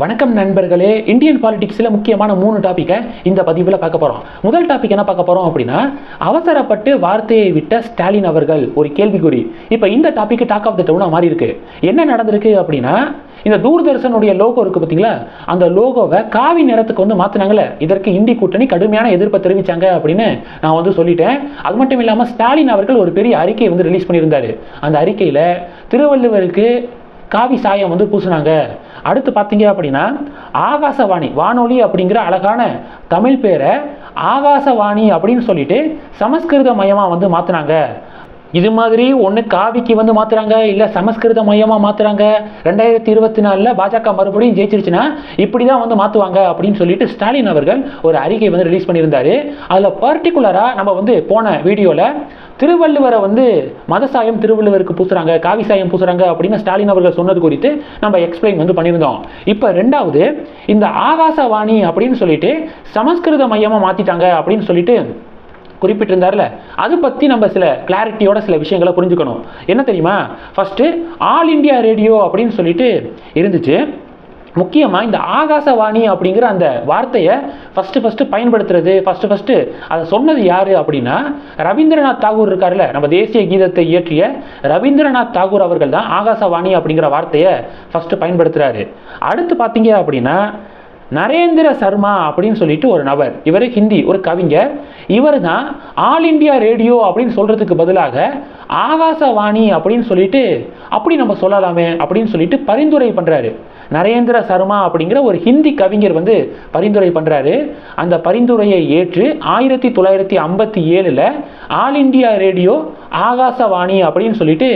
வணக்கம் நண்பர்களே. இந்தியன் பாலிடிக்ஸில் முக்கியமான மூணு டாப்பிக்கை இந்த பதிவில் பார்க்க போகிறோம் முதல் டாபிக் என்ன பார்க்க போகிறோம் அப்படின்னா அவசரப்பட்டு வார்த்தையை விட்ட ஸ்டாலின் அவர்கள் ஒரு கேள்விக்குறி. இப்போ இந்த டாபிக் டாக் ஆஃப் த டவுனாக மாறி இருக்கு. என்ன நடந்திருக்கு அப்படின்னா இந்த தூர்தர்ஷனுடைய லோகோ இருக்கு பார்த்தீங்களா? அந்த லோகோவை காவி நிறத்துக்கு வந்து மாற்றினாங்களே இதற்கு இந்தி கூட்டணி கடுமையான எதிர்ப்பை தெரிவித்தாங்க அப்படின்னு நான் வந்து சொல்லிட்டேன். அது மட்டும் இல்லாமல் ஸ்டாலின் அவர்கள் ஒரு பெரிய அறிக்கையை வந்து ரிலீஸ் பண்ணியிருந்தாரு. அந்த அறிக்கையில் திருவள்ளுவருக்கு காவி சாயம் வந்து பூசுனாங்க. அடுத்து பார்த்தீங்க அப்படின்னா ஆகாசவாணி வானொலி அப்படிங்கிற அழகான தமிழ் பேரை ஆகாசவாணி அப்படின்னு சொல்லிட்டு சமஸ்கிருத மயமாக வந்து மாற்றினாங்க இது மாதிரி ஒன்று காவிக்கு வந்து மாற்றுறாங்க இல்லை சமஸ்கிருத மையமாக மாற்றுறாங்க ரெண்டாயிரத்தி இருபத்தி நாலில் பாஜக மறுபடியும் ஜெயிச்சிருச்சுன்னா இப்படி தான் வந்து மாற்றுவாங்க அப்படின்னு சொல்லிட்டு ஸ்டாலின் அவர்கள் ஒரு அறிக்கை வந்து ரிலீஸ் பண்ணியிருந்தார். அதில் பர்டிகுலராக நம்ம வந்து போன வீடியோவில் திருவள்ளுவரை வந்து மதசாயம் திருவள்ளுவருக்கு பூசுறாங்க காவி சாயம் பூசுறாங்க அப்படின்னு ஸ்டாலின் அவர்கள் சொன்னது குறித்து நம்ம எக்ஸ்பிளைன் வந்து பண்ணியிருந்தோம். இப்போ ரெண்டாவது இந்த ஆகாசவாணி அப்படின்னு சொல்லிட்டு சமஸ்கிருத மையமாக மாற்றிட்டாங்க அப்படின்னு சொல்லிட்டு குறிப்பிட்டிருந்தார்ல? அது பற்றி நம்ம சில கிளாரிட்டியோட சில விஷயங்களை புரிஞ்சுக்கணும். என்ன தெரியுமா? ஃபஸ்ட்டு ஆல் இண்டியா ரேடியோ அப்படின்னு சொல்லிட்டு இருந்துச்சு. முக்கியமாக இந்த ஆகாசவாணி அப்படிங்கிற அந்த வார்த்தையை ஃபஸ்ட்டு ஃபஸ்ட்டு பயன்படுத்துறது ஃபஸ்ட்டு ஃபஸ்ட்டு அதை சொன்னது யார் அப்படின்னா ரவீந்திரநாத் தாகூர் இருக்கார்ல? நம்ம தேசிய கீதத்தை இயற்றிய ரவீந்திரநாத் தாகூர் அவர்கள் தான் ஆகாசவாணி அப்படிங்கிற வார்த்தையை ஃபஸ்ட்டு பயன்படுத்துகிறாரு அடுத்து பார்த்தீங்க அப்படின்னா நரேந்திர சர்மா அப்படின்னு சொல்லிட்டு ஒரு நபர் இவர் ஹிந்தி ஒரு கவிஞர். இவர் தான் ஆல் இண்டியா ரேடியோ அப்படின்னு சொல்கிறதுக்கு பதிலாக ஆகாசவாணி அப்படின்னு சொல்லிட்டு அப்படி நம்ம சொல்லலாமே அப்படின்னு சொல்லிட்டு பரிந்துரை பண்ணுறாரு நரேந்திர சர்மா அப்படிங்கிற ஒரு ஹிந்தி கவிஞர் வந்து பரிந்துரை பண்ணுறாரு அந்த பரிந்துரையை ஏற்று ஆயிரத்தி தொள்ளாயிரத்தி ஐம்பத்தி ஏழில் ஆல் இண்டியா ரேடியோ ஆகாசவாணி அப்படின்னு சொல்லிட்டு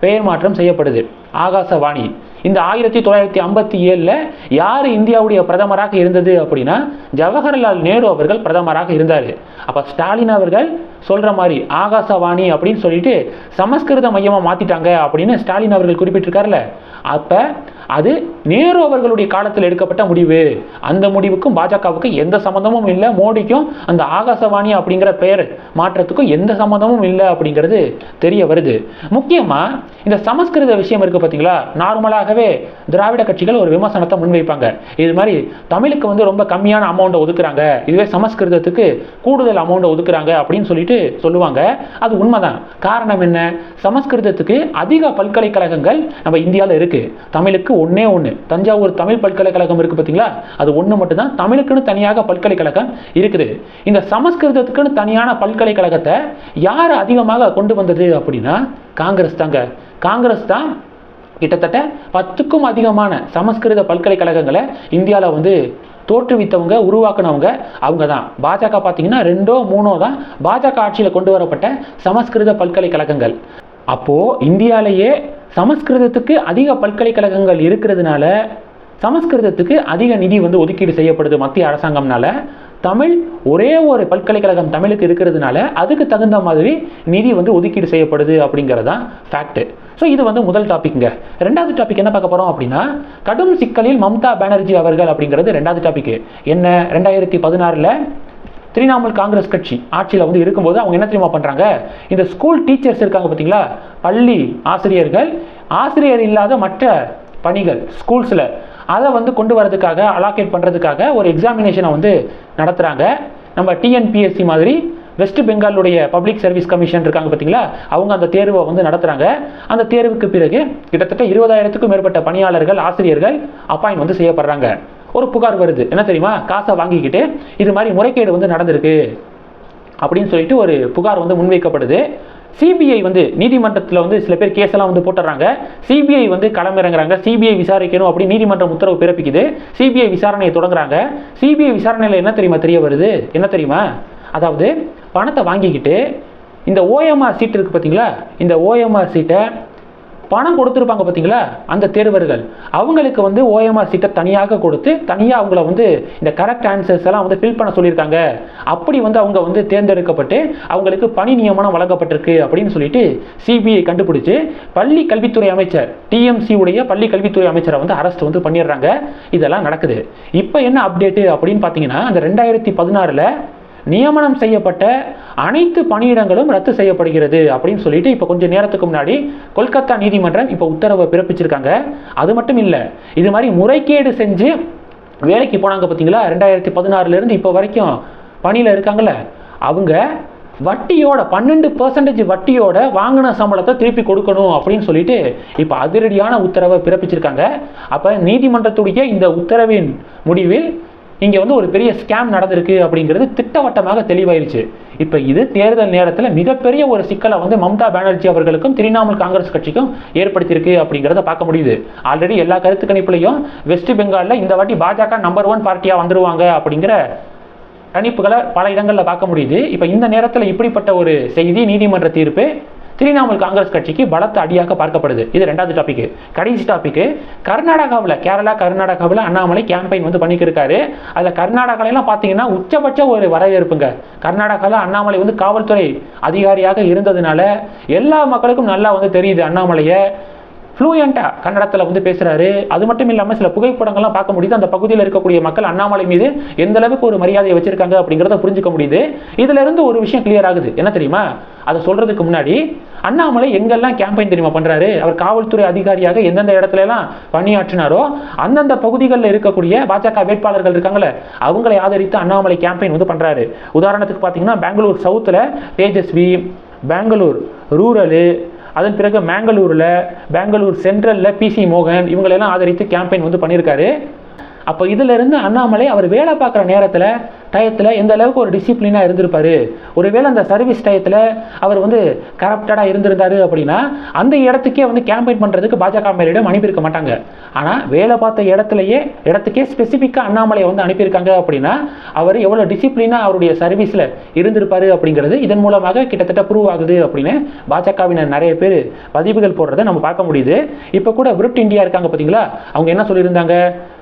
பெயர் மாற்றம் செய்யப்படுது. ஆகாசவாணி. இந்த ஆயிரத்தி தொள்ளாயிரத்தி ஐம்பத்தி ஏழில் யார் இந்தியாவுடைய பிரதமராக இருந்தது அப்படின்னா ஜவஹர்லால் நேரு அவர்கள் பிரதமராக இருந்தார். அப்போ ஸ்டாலின் அவர்கள் சொல்கிற மாதிரி ஆகாசவாணி அப்படின்னு சொல்லிட்டு சமஸ்கிருத மையமாக மாற்றிட்டாங்க அப்படின்னு ஸ்டாலின் அவர்கள் குறிப்பிட்டிருக்காருல்ல அப்போ அது நேரு அவர்களுடைய காலத்தில் எடுக்கப்பட்ட முடிவு. அந்த முடிவுக்கும் பாஜகவுக்கு எந்த சம்மந்தமும் இல்லை. மோடிக்கும் அந்த ஆகாசவாணி அப்படிங்கிற பெயர் மாற்றத்துக்கும் எந்த சம்மந்தமும் இல்லை அப்படிங்கிறது தெரிய வருது. முக்கியமாக இந்த சமஸ்கிருத விஷயம் இருக்குது பார்த்தீங்களா நார்மலாகவே திராவிட கட்சிகள் ஒரு விமர்சனத்தை முன்வைப்பாங்க. இது மாதிரி தமிழுக்கு வந்து ரொம்ப கம்மியான அமௌண்ட்டை ஒதுக்குறாங்க. இதுவே சமஸ்கிருதத்துக்கு கூடுதல் அமௌண்ட்டை ஒதுக்குறாங்க அப்படின்னு சொல்லிட்டு சொல்லுவாங்க. அது உண்மைதான். காரணம் என்ன? சமஸ்கிருதத்துக்கு அதிக பல்கலைக்கழகங்கள் நம்ம இந்தியாவில் இருக்குது தமிழுக்கு ஒன்றே ஒன்று தஞ்சாவூர் தமிழ் பல்கலைக்கழகம் இருக்குது பார்த்தீங்களா? அது ஒன்று மட்டும்தான். தமிழுக்குன்னு தனியாக பல்கலைக்கழகம் இருக்குது. இந்த சமஸ்கிருதத்துக்குன்னு தனியான பல்கலைக்கழகத்தை யார் அதிகமாக கொண்டு வந்தது அப்படின்னா காங்கிரஸ் தாங்க. காங்கிரஸ் தான் கிட்டத்தட்ட பத்துக்கும் அதிகமான சமஸ்கிருத பல்கலைக்கழகங்களை இந்தியாவில் வந்து தோற்றுவித்தவங்க உருவாக்குனவங்க அவங்க தான். பாஜக பார்த்தீங்கன்னா ரெண்டோ மூணோ தான் பாஜக ஆட்சியில் கொண்டு வரப்பட்ட சமஸ்கிருத பல்கலைக்கழகங்கள். அப்போது இந்தியாவிலேயே சமஸ்கிருதத்துக்கு அதிக பல்கலைக்கழகங்கள் இருக்கிறதுனால சமஸ்கிருதத்துக்கு அதிக நிதி வந்து ஒதுக்கீடு செய்யப்படுது மத்திய அரசாங்கம்னால. தமிழ் ஒரே ஒரு பல்கலைக்கழகம் தமிழுக்கு இருக்கிறதுனால அதுக்கு தகுந்த மாதிரி நிதி வந்து ஒதுக்கீடு செய்யப்படுது அப்படிங்கிறதா ஃபேக்ட்டு ஸோ இது வந்து முதல் டாபிக்ங்க ரெண்டாவது டாபிக் என்ன பார்க்க போகிறோம் அப்படின்னா கடும் சிக்கலில் மம்தா பானர்ஜி அவர்கள் அப்படிங்கிறது ரெண்டாவது டாபிக் என்ன? ரெண்டாயிரத்தி பதினாறில் திரிணாமுல் காங்கிரஸ் கட்சி ஆட்சியில் வந்து இருக்கும்போது அவங்க என்ன தெரியுமா பண்ணுறாங்க இந்த ஸ்கூல் டீச்சர்ஸ் இருக்காங்க பார்த்தீங்களா? பள்ளி ஆசிரியர்கள். ஆசிரியர் இல்லாத மற்ற பணிகள் ஸ்கூல்ஸில் அதை வந்து கொண்டு வரதுக்காக அலாக்கேட் பண்ணுறதுக்காக ஒரு எக்ஸாமினேஷனை வந்து நடத்துகிறாங்க நம்ம டிஎன்பிஎஸ்சி மாதிரி வெஸ்ட் பெங்காலுடைய பப்ளிக் சர்வீஸ் கமிஷன் இருக்காங்க பார்த்தீங்களா? அவங்க அந்த தேர்வை வந்து நடத்துகிறாங்க அந்த தேர்வுக்கு பிறகு கிட்டத்தட்ட இருபதாயிரத்துக்கும் மேற்பட்ட பணியாளர்கள் ஆசிரியர்கள் அப்பாயின் வந்து செய்யப்படுறாங்க. ஒரு புகார் வருது. என்ன தெரியுமா? காசை வாங்கிக்கிட்டு இது மாதிரி முறைகேடு வந்து நடந்திருக்கு அப்படின்னு சொல்லிட்டு ஒரு புகார் வந்து முன்வைக்கப்படுது. சிபிஐ வந்து நீதிமன்றத்தில் வந்து சில பேர் கேஸெல்லாம் வந்து போட்டுறாங்க. சிபிஐ வந்து களமிறங்குறாங்க. சிபிஐ விசாரிக்கணும் அப்படின்னு நீதிமன்றம் உத்தரவு பிறப்பிக்குது. சிபிஐ விசாரணையை தொடங்குறாங்க. சிபிஐ விசாரணையில் என்ன தெரியுமா தெரிய வருது? என்ன தெரியுமா? அதாவது பணத்தை வாங்கிக்கிட்டு இந்த ஓஎம்ஆர் சீட் இருக்குது பார்த்தீங்களா இந்த ஓஎம்ஆர் சீட்டை பணம் கொடுத்துருப்பாங்க பார்த்தீங்களா அந்த தேர்வர்கள் அவங்களுக்கு வந்து ஓஎம்ஆர் சீட்டை தனியாக கொடுத்து தனியாக அவங்கள வந்து இந்த கரெக்ட் ஆன்சர்ஸ் எல்லாம் வந்து ஃபில் பண்ண சொல்லியிருக்காங்க. அப்படி வந்து அவங்க வந்து தேர்ந்தெடுக்கப்பட்டு அவங்களுக்கு பணி நியமனம் வழங்கப்பட்டிருக்கு அப்படின்னு சொல்லிட்டு சிபிஐ கண்டுபிடிச்சு பள்ளி கல்வித்துறை அமைச்சர் டிஎம்சி உடைய பள்ளி கல்வித்துறை அமைச்சரை வந்து அரெஸ்ட் வந்து பண்ணிடுறாங்க. இதெல்லாம் நடக்குது. இப்போ என்ன அப்டேட்டு அப்படின்னு பார்த்தீங்கன்னா அந்த ரெண்டாயிரத்தி பதினாறில் நியமனம் செய்யப்பட்ட அனைத்து பணியிடங்களும் ரத்து செய்யப்படுகிறது அப்படின்னு சொல்லிட்டு இப்போ கொஞ்சம் நேரத்துக்கு முன்னாடி கொல்கத்தா நீதிமன்றம் இப்போ உத்தரவை பிறப்பிச்சிருக்காங்க. அது மட்டும் இல்லை இது மாதிரி முறைகேடு செஞ்சு வேலைக்கு போனாங்க பார்த்தீங்களா ரெண்டாயிரத்தி பதினாறுலேருந்து இப்போ வரைக்கும் பணியில் இருக்காங்கல்ல அவங்க வட்டியோட பன்னெண்டு பர்சன்டேஜ் வட்டியோட வாங்கின சம்பளத்தை திருப்பி கொடுக்கணும் அப்படின்னு சொல்லிட்டு இப்போ அதிரடியான உத்தரவை பிறப்பிச்சிருக்காங்க. அப்போ நீதிமன்றத்துடைய இந்த உத்தரவின் முடிவில் இங்கே வந்து ஒரு பெரிய ஸ்கேம் நடந்திருக்கு அப்படிங்கிறது திட்டவட்டமாக தெளிவாயிருச்சு இப்போ இது தேர்தல் நேரத்தில் மிகப்பெரிய ஒரு சிக்கலை வந்து மம்தா பானர்ஜி அவர்களுக்கும் திரிணாமுல் காங்கிரஸ் கட்சிக்கும் ஏற்படுத்தியிருக்கு அப்படிங்கிறத பார்க்க முடியுது. ஆல்ரெடி எல்லா கருத்து கணிப்புலையும் வெஸ்ட் பெங்காலில் இந்த வாட்டி பாஜக நம்பர் ஒன் பார்ட்டியாக வந்துருவாங்க அப்படிங்கிற கணிப்புகளை பல இடங்களில் பார்க்க முடியுது. இப்போ இந்த நேரத்தில் இப்படிப்பட்ட ஒரு செய்தி நீதிமன்ற தீர்ப்பு திரிணாமுல் காங்கிரஸ் கட்சிக்கு பலத்த அடியாக பார்க்கப்படுது. இது ரெண்டாவது டாபிக் கடைசி டாபிக் கர்நாடகாவில் கேரளா கர்நாடகாவில் அண்ணாமலை கேம்பெயின் வந்து பண்ணிக்கிட்டு இருக்காரு அதில் கர்நாடகாலாம் பார்த்தீங்கன்னா உச்சபட்ச ஒரு வரவேற்புங்க. கர்நாடகாவில் அண்ணாமலை வந்து காவல்துறை அதிகாரியாக இருந்ததுனால எல்லா மக்களுக்கும் நல்லா வந்து தெரியுது அண்ணாமலையை. ஃப்ளூயண்ட்டாக கன்னடத்தில் வந்து பேசுகிறாரு அது மட்டும் இல்லாமல் சில புகைப்படங்கள்லாம் பார்க்க முடியுது. அந்த பகுதியில் இருக்கக்கூடிய மக்கள் அண்ணாமலை மீது எந்த அளவுக்கு ஒரு மரியாதையை வச்சிருக்காங்க அப்படிங்கிறத புரிஞ்சுக்க முடியுது. இதுல இருந்து ஒரு விஷயம் கிளியர் ஆகுது. என்ன தெரியுமா? அதை சொல்றதுக்கு முன்னாடி அண்ணாமலை எங்கெல்லாம் கேம்பெயின் தெரியுமா பண்றாரு? அவர் காவல்துறை அதிகாரியாக எந்தெந்த இடத்துல எல்லாம் பணியாற்றினாரோ அந்தந்த பகுதிகளில் இருக்கக்கூடிய பாஜக வேட்பாளர்கள் இருக்காங்களே அவங்களை ஆதரித்து அண்ணாமலை கேம்பெயின் வந்து பண்றாரு. உதாரணத்துக்கு பார்த்தீங்கன்னா பெங்களூர் சவுத்தில் தேஜஸ்வி பெங்களூர் ரூரலு அதன் பிறகு மேங்களூரில் பெங்களூர் சென்ட்ரலில் பிசி மோகன் இவங்களெல்லாம் ஆதரித்து கேம்பெயின் வந்து பண்ணியிருக்காரு. அப்போ இதிலிருந்து அண்ணாமலை அவர் வேலை பார்க்குற நேரத்தில் டயத்தில் எந்த அளவுக்கு ஒரு டிசிப்ளினாக இருந்திருப்பாரு? ஒருவேளை அந்த சர்வீஸ் டயத்தில் அவர் வந்து கரப்டடாக இருந்திருந்தாரு அப்படின்னா அந்த இடத்துக்கே வந்து கேம்பெயின் பண்ணுறதுக்கு பாஜக மேலிடம் அனுப்பியிருக்க மாட்டாங்க. ஆனால் வேலை பார்த்த இடத்துலையே இடத்துக்கே ஸ்பெசிஃபிக்காக அண்ணாமலையை வந்து அனுப்பியிருக்காங்க அப்படின்னா அவர் எவ்வளோ டிசிப்ளினாக அவருடைய சர்வீஸில் இருந்திருப்பார் அப்படிங்கிறது இதன் மூலமாக கிட்டத்தட்ட ப்ரூவ் ஆகுது அப்படின்னு பாஜகவினர் நிறைய பேர் பதிவுகள் போடுறதை நம்ம பார்க்க முடியுது. இப்போ கூட விருட் இந்தியா இருக்காங்க பார்த்தீங்களா அவங்க என்ன சொல்லியிருந்தாங்க?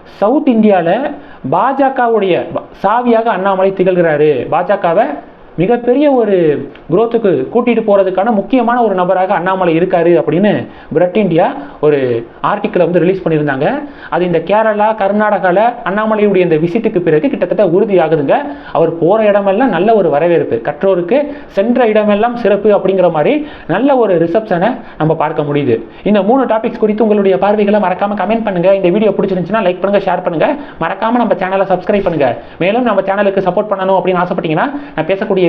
சவுத் இந்தியாவில் பாஜகவுடைய சாவியாக அண்ணாமலை திகழ்கிறாரு. பாஜகவை மிகப்பெரிய ஒரு குரோத்துக்கு கூட்டிகிட்டு போகிறதுக்கான முக்கியமான ஒரு நபராக அண்ணாமலை இருக்கார் அப்படின்னு பிரெட் இண்டியா ஒரு ஆர்டிக்கிளை வந்து ரிலீஸ் பண்ணியிருந்தாங்க. அது இந்த கேரளா கர்நாடகாவில் அண்ணாமலையுடைய இந்த விசிட்டுக்கு பிறகு கிட்டத்தட்ட உறுதியாகுதுங்க. அவர் போகிற இடமெல்லாம் நல்ல ஒரு வரவேற்பு. கற்றோருக்கு சென்ற இடமெல்லாம் சிறப்பு அப்படிங்கிற மாதிரி நல்ல ஒரு ரிசப்ஷனை நம்ம பார்க்க முடியுது. இந்த மூணு டாபிக்ஸ் குறித்து உங்களுடைய பார்வைகளை மறக்காமல் கமெண்ட் பண்ணுங்க. இந்த வீடியோ பிடிச்சிருந்துச்சுன்னா லைக் பண்ணுங்கள் ஷேர் பண்ணுங்கள் மறக்காமல் நம்ம சேனலை சப்ஸ்கிரைப் பண்ணுங்கள் மேலும் நம்ம சேனலுக்கு சப்போர்ட் பண்ணணும் அப்படின்னு ஆசைப்பட்டீங்கன்னா நான் பேசக்கூடிய